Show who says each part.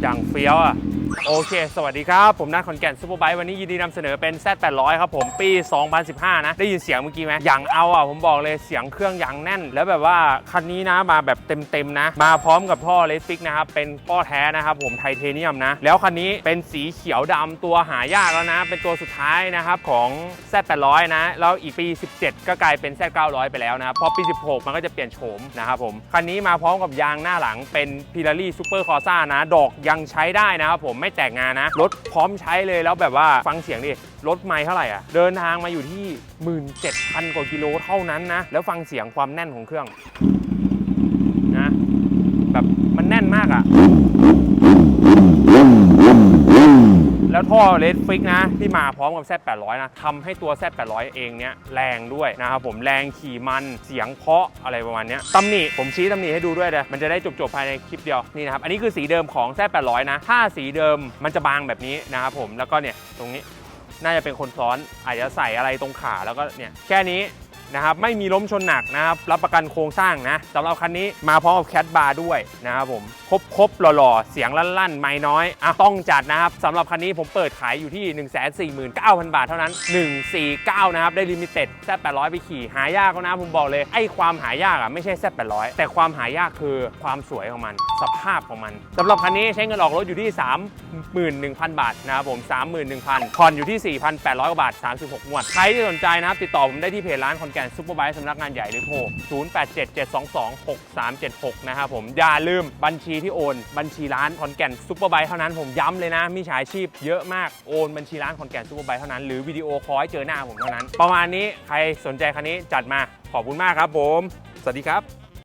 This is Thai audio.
Speaker 1: อย่างเฟี้ยวอะ โอเค สวัสดีครับ ผมนัทขอนแก่นซูเปอร์ไบค์วันนี้ยินดีนำเสนอเป็น Z800 ครับผมปี 2015 นะ ได้ยินเสียงเมื่อกี้ไหมอย่างเอาอะ ผมบอกเลยเสียงเครื่องอย่างแน่น แล้วแบบว่า คันนี้นะมาแบบเต็ม ๆ นะ มาพร้อมกับท่อเลสฟิกนะครับ เป็นท่อแท้นะครับผมไทเทเนียมนะ แล้วคันนี้เป็นสีเขียวดำตัวหายากแล้วนะ เป็นตัวสุดท้ายนะครับของ Z800 นะ แล้วอีกปี 17 ก็กลายเป็น Z900 ไปแล้วนะครับพอปี 16 มันก็จะเปลี่ยนโฉมนะครับผมคันนี้มาพร้อมกับยางหน้าหลังเป็น Pirelli Super Corsa นะดอกยังใช้ได้นะครับผมไม่แตกงานนะ รถพร้อมใช้เลยแล้วแบบว่าฟังเสียงดิ รถไม่เท่าไหร่อะ เดินทางมาอยู่ที่ 17,000 กว่ากิโลเท่านั้นนะ แล้วฟังเสียงความแน่นของเครื่องนะแบบมันแน่นมาก แล้วท่อเลดฟิกนะ ที่มาพร้อมกับ Z800 นะทำให้ตัว Z800 เองเนี้ยแรงด้วยนะครับผมแรงขี่มันเสียงเพาะอะไรประมาณเนี้ยตำหนิผมชี้ตำหนิให้ดูด้วยเลยมันจะได้จบๆภายในคลิปเดียวนี่นะครับอันนี้คือสีเดิมของ Z800 นะถ้าสีเดิมมันจะบางแบบนี้นะครับผมแล้วก็เนี่ยตรงนี้น่าจะเป็นคนซ้อนอาจจะใส่อะไรตรงขาแล้วก็เนี่ยแค่นี้ นะครับไม่มีล้มชนหนักนะครับรับประกันโครงสร้างนะสำหรับคันนี้มาพร้อมกับแคทบาร์ด้วยนะครับผมครบครบๆหล่อๆ เสียงลั่นๆ ไม่น้อยอะต้องจัดนะครับสำหรับคันนี้ผมเปิดขายอยู่ที่ 149,000 บาทเท่านั้น 149 นะครับ ได้ลิมิเต็ดแซ800 ไปขี่ หายากนะผมบอกเลย ไอ้ความหายากอะไม่ใช่แซ800 แต่ความหายากคือความสวยของมัน สภาพของมันสำหรับคันนี้ใช้เงินออกรถอยู่ที่ 31,000 บาทนะครับผม 31,000ผ่อนอยู่ที่ 4,800กว่าบาท 36งวดใครที่สนใจนะครับติดต่อผมได้ที่เพจร้านคอนแก่นซูเปอร์ไบค์สำนักงานใหญ่หรือโทร 0877226376 นะครับผม อย่าลืมบัญชีที่โอน บัญชีร้านคอนแก่นซูเปอร์ไบค์เท่านั้นผมย้ำเลยนะมีฉายชีพเยอะมากโอนบัญชีร้านคอนแก่นซูเปอร์ไบค์เท่านั้นหรือวิดีโอคอลให้เจอหน้าผมเท่านั้น ประมาณนี้ใครสนใจคันนี้จัดมาขอบคุณมากครับผม สวัสดีครับ